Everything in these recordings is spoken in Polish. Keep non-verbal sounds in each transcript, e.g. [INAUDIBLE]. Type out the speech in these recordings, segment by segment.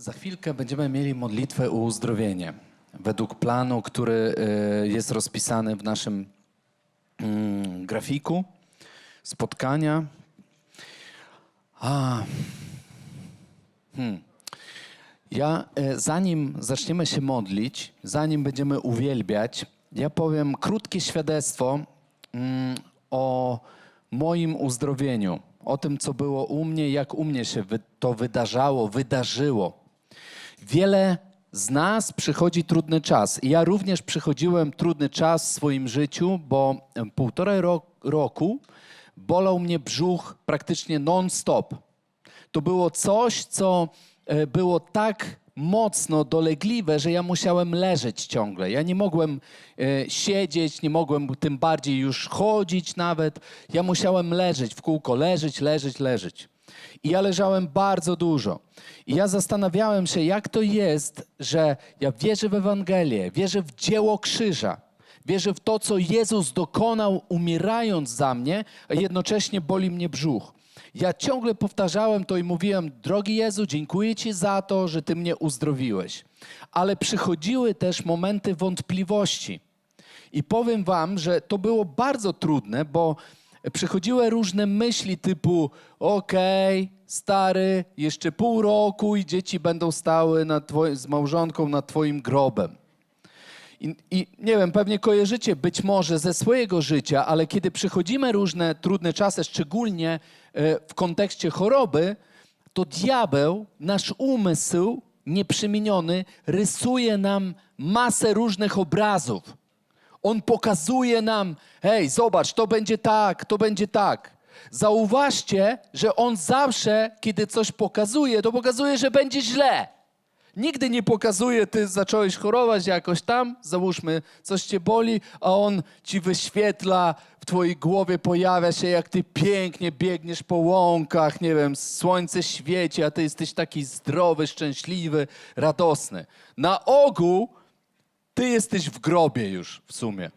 Za chwilkę będziemy mieli modlitwę o uzdrowienie. Według planu, który e, jest rozpisany w naszym mm, grafiku spotkania. A. Hmm. Ja, e, zanim zaczniemy się modlić, zanim będziemy uwielbiać, ja powiem krótkie świadectwo mm, o moim uzdrowieniu, o tym, co było u mnie, jak u mnie się to wydarzało, wydarzyło. Wiele z nas przychodzi trudny czas. Ja również przychodziłem trudny czas w swoim życiu, bo półtorej ro- roku bolał mnie brzuch praktycznie non-stop. To było coś, co e, było tak mocno dolegliwe, że ja musiałem leżeć ciągle. Ja nie mogłem e, siedzieć, nie mogłem tym bardziej już chodzić nawet. Ja musiałem leżeć w kółko, leżeć, leżeć, leżeć. I ja leżałem bardzo dużo. I ja zastanawiałem się, jak to jest, że ja wierzę w Ewangelię, wierzę w dzieło krzyża, wierzę w to, co Jezus dokonał umierając za mnie, a jednocześnie boli mnie brzuch. Ja ciągle powtarzałem to i mówiłem: Drogi Jezu, dziękuję Ci za to, że Ty mnie uzdrowiłeś. Ale przychodziły też momenty wątpliwości. I powiem Wam, że to było bardzo trudne, bo przychodziły różne myśli typu: Okej, stary, jeszcze pół roku i dzieci będą stały z małżonką nad Twoim grobem. I, I nie wiem, pewnie kojarzycie być może ze swojego życia, ale kiedy przychodzimy różne trudne czasy, szczególnie e, w kontekście choroby, to diabeł, nasz umysł nieprzemieniony, rysuje nam masę różnych obrazów. On pokazuje nam, hej, zobacz, to będzie tak, to będzie tak. Zauważcie, że on zawsze, kiedy coś pokazuje, to pokazuje, że będzie źle. Nigdy nie pokazuje, ty zacząłeś chorować jakoś tam, załóżmy, coś cię boli, a on ci wyświetla, w twojej głowie pojawia się, jak ty pięknie biegniesz po łąkach, nie wiem, słońce świeci, a ty jesteś taki zdrowy, szczęśliwy, radosny. Na ogół ty jesteś w grobie już w sumie.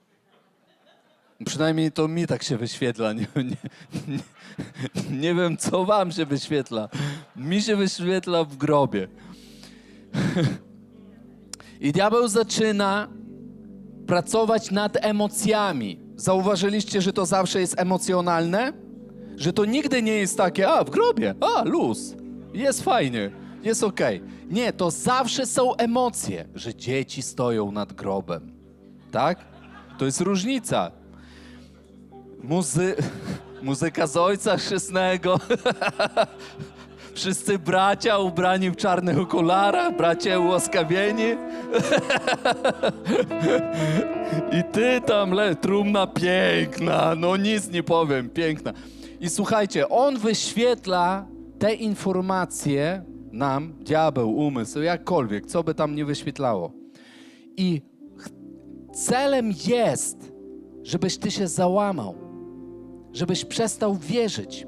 Przynajmniej to mi tak się wyświetla. Nie, nie, nie, nie wiem, co wam się wyświetla. Mi się wyświetla w grobie. I diabeł zaczyna pracować nad emocjami. Zauważyliście, że to zawsze jest emocjonalne? Że to nigdy nie jest takie, a w grobie, a luz, jest fajnie, jest okej. Nie, to zawsze są emocje, że dzieci stoją nad grobem. Tak? To jest różnica. Muzy... [LAUGHS] Muzyka z ojca chrzestnego. [LAUGHS] Wszyscy bracia ubrani w czarnych okularach, bracia ułaskawieni. [LAUGHS] I ty tam, le, trumna piękna, no nic nie powiem, piękna. I słuchajcie, on wyświetla te informacje nam, diabeł, umysł, jakkolwiek, co by tam nie wyświetlało. I celem jest, żebyś ty się załamał, żebyś przestał wierzyć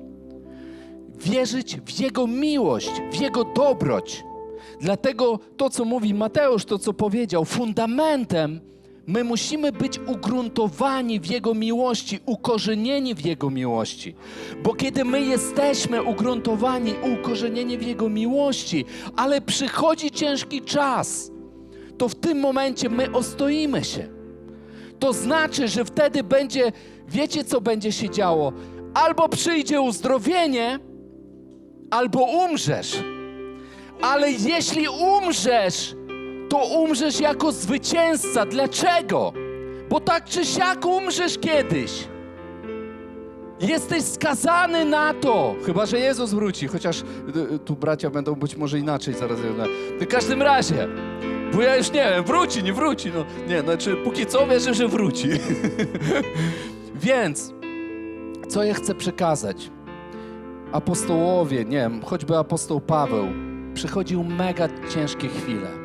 wierzyć w Jego miłość, w Jego dobroć. Dlatego to, co mówi Mateusz, to, co powiedział, fundamentem my musimy być ugruntowani w Jego miłości, ukorzenieni w Jego miłości. Bo kiedy my jesteśmy ugruntowani, ukorzenieni w Jego miłości, ale przychodzi ciężki czas, to w tym momencie my ostoimy się. To znaczy, że wtedy będzie, wiecie co będzie się działo? Albo przyjdzie uzdrowienie, albo umrzesz. Ale jeśli umrzesz, to umrzesz jako zwycięzca. Dlaczego? Bo tak czy siak umrzesz kiedyś. Jesteś skazany na to. Chyba, że Jezus wróci, chociaż y, tu bracia będą być może inaczej zaraz. W każdym razie, bo ja już nie wiem, wróci, nie wróci. No, nie, znaczy póki co wierzę, że wróci. [LAUGHS] Więc, co ja chcę przekazać? apostołowie, nie wiem, choćby apostoł Paweł, przychodził mega ciężkie chwile.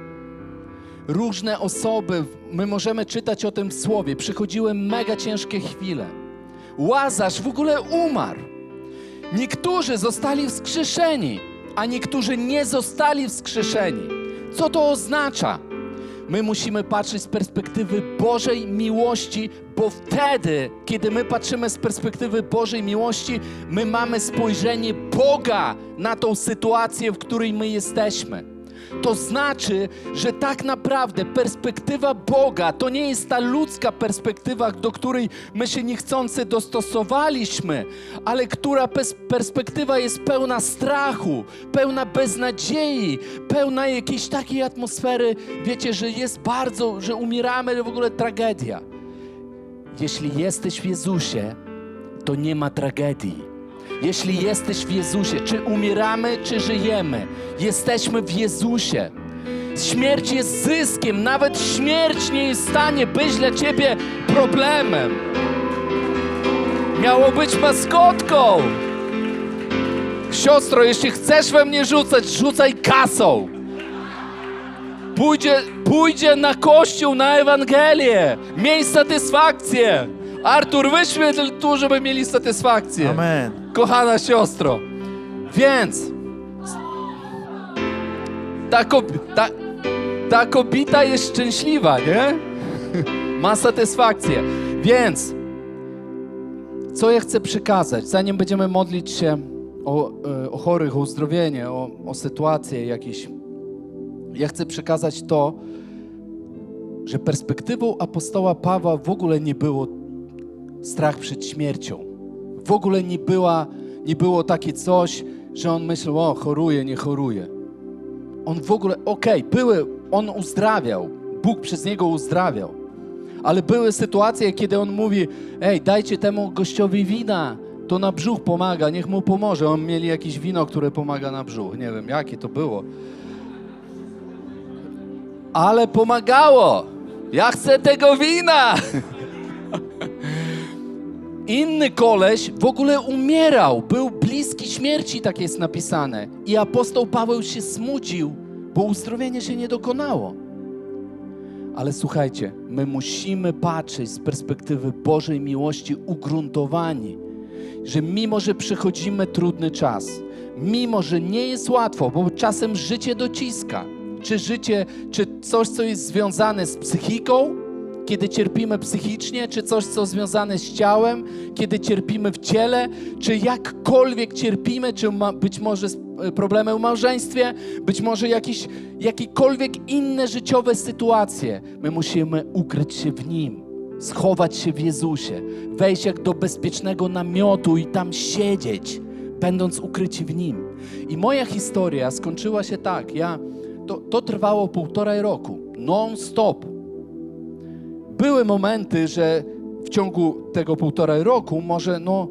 Różne osoby, my możemy czytać o tym w słowie, przychodziły mega ciężkie chwile. Łazarz w ogóle umarł. Niektórzy zostali wskrzeszeni, a niektórzy nie zostali wskrzeszeni. Co to oznacza? My musimy patrzeć z perspektywy Bożej miłości, bo wtedy, kiedy my patrzymy z perspektywy Bożej miłości, my mamy spojrzenie Boga na tą sytuację, w której my jesteśmy. To znaczy, że tak naprawdę perspektywa Boga to nie jest ta ludzka perspektywa, do której my się niechcący dostosowaliśmy, ale która pers- perspektywa jest pełna strachu, pełna beznadziei, pełna jakiejś takiej atmosfery, wiecie, że jest bardzo, że umieramy, że w ogóle tragedia. Jeśli jesteś w Jezusie, to nie ma tragedii. Jeśli jesteś w Jezusie, czy umieramy, czy żyjemy, jesteśmy w Jezusie. Śmierć jest zyskiem, nawet śmierć nie jest w stanie być dla ciebie problemem. Miało być maskotką. Siostro, jeśli chcesz we mnie rzucać, rzucaj kasą. Pójdzie, pójdzie na kościół, na Ewangelię. Miej satysfakcję. Artur, wyświetl tu, żeby mieli satysfakcję. Amen. Kochana siostro. Więc ta, kob- ta, ta kobita jest szczęśliwa, nie? [LAUGHS] Ma satysfakcję. Więc co ja chcę przekazać, zanim będziemy modlić się o, e, o chorych, o uzdrowienie, o, o sytuacje jakieś, ja chcę przekazać to, że perspektywą apostoła Pawła w ogóle nie było strach przed śmiercią. W ogóle nie, była, nie było takie coś, że on myślał, o, choruje, nie choruje. On w ogóle, okej, były, on uzdrawiał, Bóg przez niego uzdrawiał. Ale były sytuacje, kiedy on mówi, ej, dajcie temu gościowi wina, to na brzuch pomaga, niech mu pomoże. On mieli jakieś wino, które pomaga na brzuch. Nie wiem, jakie to było. Ale pomagało. Ja chcę tego wina. [LAUGHS] Inny koleś w ogóle umierał, był bliski śmierci, tak jest napisane. I apostoł Paweł się smucił, bo uzdrowienie się nie dokonało. Ale słuchajcie, my musimy patrzeć z perspektywy Bożej miłości ugruntowani, że mimo, że przechodzimy trudny czas, mimo, że nie jest łatwo, bo czasem życie dociska, czy życie, czy coś, co jest związane z psychiką, kiedy cierpimy psychicznie, czy coś, co związane z ciałem, kiedy cierpimy w ciele, czy jakkolwiek cierpimy, czy ma, być może e, problemy w małżeństwie, być może jakieś, jakiekolwiek inne życiowe sytuacje, my musimy ukryć się w Nim, schować się w Jezusie, wejść jak do bezpiecznego namiotu i tam siedzieć, będąc ukryci w Nim. I moja historia skończyła się tak, ja, to, to trwało półtora roku, non-stop, były momenty, że w ciągu tego półtora roku, może, no,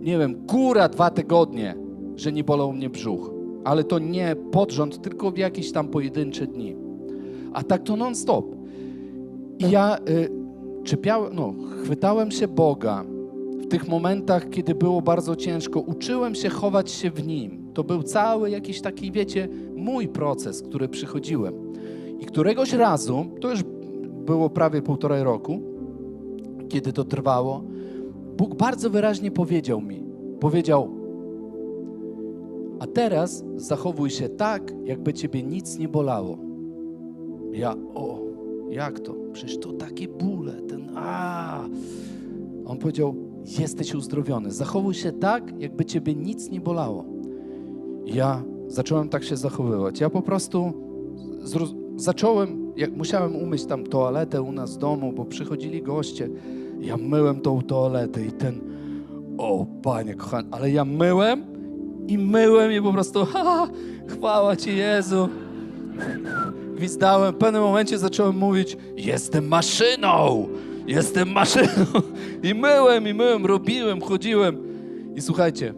nie wiem, góra dwa tygodnie, że nie bolał mnie brzuch. Ale to nie pod rząd, tylko w jakieś tam pojedyncze dni. A tak to non-stop. I ja y, czepiałem, no, chwytałem się Boga w tych momentach, kiedy było bardzo ciężko. Uczyłem się chować się w Nim. To był cały jakiś taki, wiecie, mój proces, który przychodziłem. I któregoś razu, to już było prawie półtorej roku, kiedy to trwało, Bóg bardzo wyraźnie powiedział mi, powiedział, a teraz zachowuj się tak, jakby ciebie nic nie bolało. Ja, o, jak to? Przecież to takie bóle, ten a. On powiedział, jesteś uzdrowiony. Zachowuj się tak, jakby ciebie nic nie bolało. Ja zacząłem tak się zachowywać. Ja po prostu zacząłem, jak musiałem umyć tam toaletę u nas w domu, bo przychodzili goście. Ja myłem tą toaletę i ten, o panie kochany, ale ja myłem i myłem i po prostu, ha, chwała Ci Jezu. Gwizdałem, w pewnym momencie zacząłem mówić, jestem maszyną, jestem maszyną. I myłem, i myłem, robiłem, chodziłem. I słuchajcie,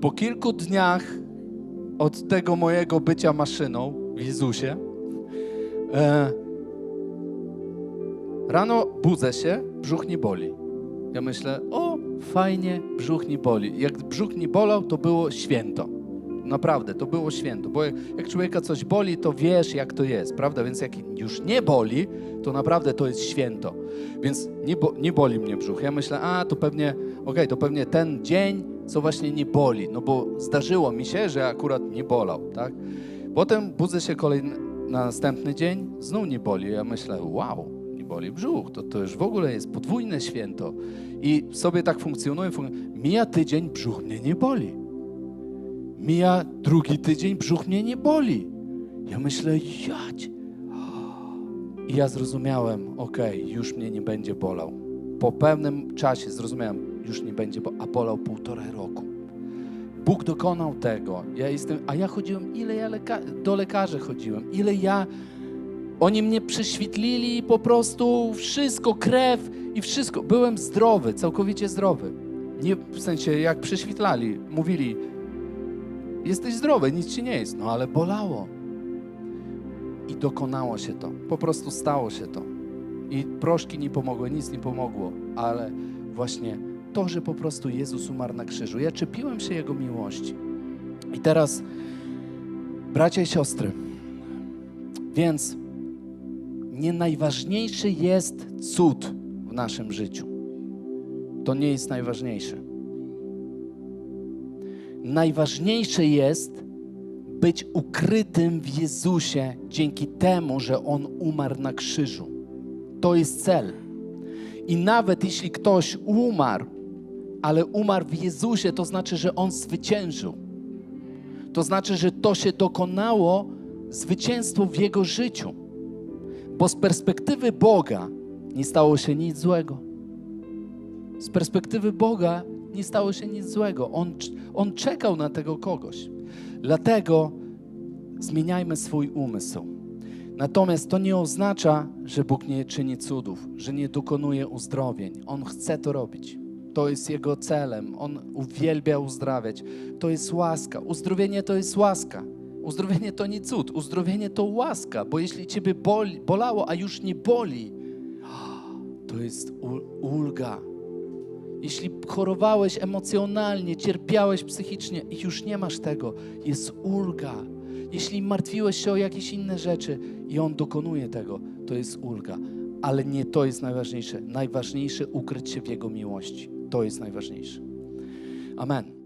po kilku dniach od tego mojego bycia maszyną w Jezusie, e, rano budzę się, brzuch nie boli. Ja myślę, o, fajnie, brzuch nie boli. Jak brzuch nie bolał, to było święto. Naprawdę, to było święto, bo jak, jak człowieka coś boli, to wiesz, jak to jest, prawda? Więc jak już nie boli, to naprawdę to jest święto. Więc nie, bo, nie boli mnie brzuch. Ja myślę, a to pewnie, okej, to pewnie ten dzień, co właśnie nie boli, no bo zdarzyło mi się, że akurat nie bolał, tak? Potem budzę się kolejny, na następny dzień, znów nie boli. Ja myślę, wow, nie boli brzuch, to, to już w ogóle jest podwójne święto. I sobie tak funkcjonuje, fun- mija tydzień, brzuch mnie nie boli. Mija drugi tydzień, brzuch mnie nie boli. Ja myślę, jać. I ja zrozumiałem, okej, już mnie nie będzie bolał. Po pewnym czasie zrozumiałem, już nie będzie, bo a bolał półtora roku. Bóg dokonał tego. Ja jestem, a ja chodziłem, ile ja leka do lekarzy chodziłem, ile ja. Oni mnie prześwitlili i po prostu wszystko, krew i wszystko. Byłem zdrowy, całkowicie zdrowy. Nie w sensie, jak prześwitlali, mówili, jesteś zdrowy, nic ci nie jest. No ale bolało. I dokonało się to. Po prostu stało się to. I proszki nie pomogły, nic nie pomogło, ale właśnie to, że po prostu Jezus umarł na krzyżu. Ja czepiłem się Jego miłości. I teraz, bracia i siostry, więc nie najważniejszy jest cud w naszym życiu. To nie jest najważniejsze. Najważniejsze jest być ukrytym w Jezusie dzięki temu, że On umarł na krzyżu. To jest cel. I nawet jeśli ktoś umarł, ale umarł w Jezusie, to znaczy, że On zwyciężył. To znaczy, że to się dokonało zwycięstwo w Jego życiu. Bo z perspektywy Boga nie stało się nic złego. Z perspektywy Boga nie stało się nic złego. On, on czekał na tego kogoś. Dlatego zmieniajmy swój umysł. Natomiast to nie oznacza, że Bóg nie czyni cudów, że nie dokonuje uzdrowień. On chce to robić. To jest Jego celem. On uwielbia uzdrawiać. To jest łaska. Uzdrowienie to jest łaska. Uzdrowienie to nie cud. Uzdrowienie to łaska, bo jeśli Ciebie boli, bolało, a już nie boli, to jest ul- ulga. Jeśli chorowałeś emocjonalnie, cierpiałeś psychicznie i już nie masz tego, jest ulga. Jeśli martwiłeś się o jakieś inne rzeczy i On dokonuje tego, to jest ulga. Ale nie to jest najważniejsze. Najważniejsze ukryć się w Jego miłości. To jest najważniejsze. Amen.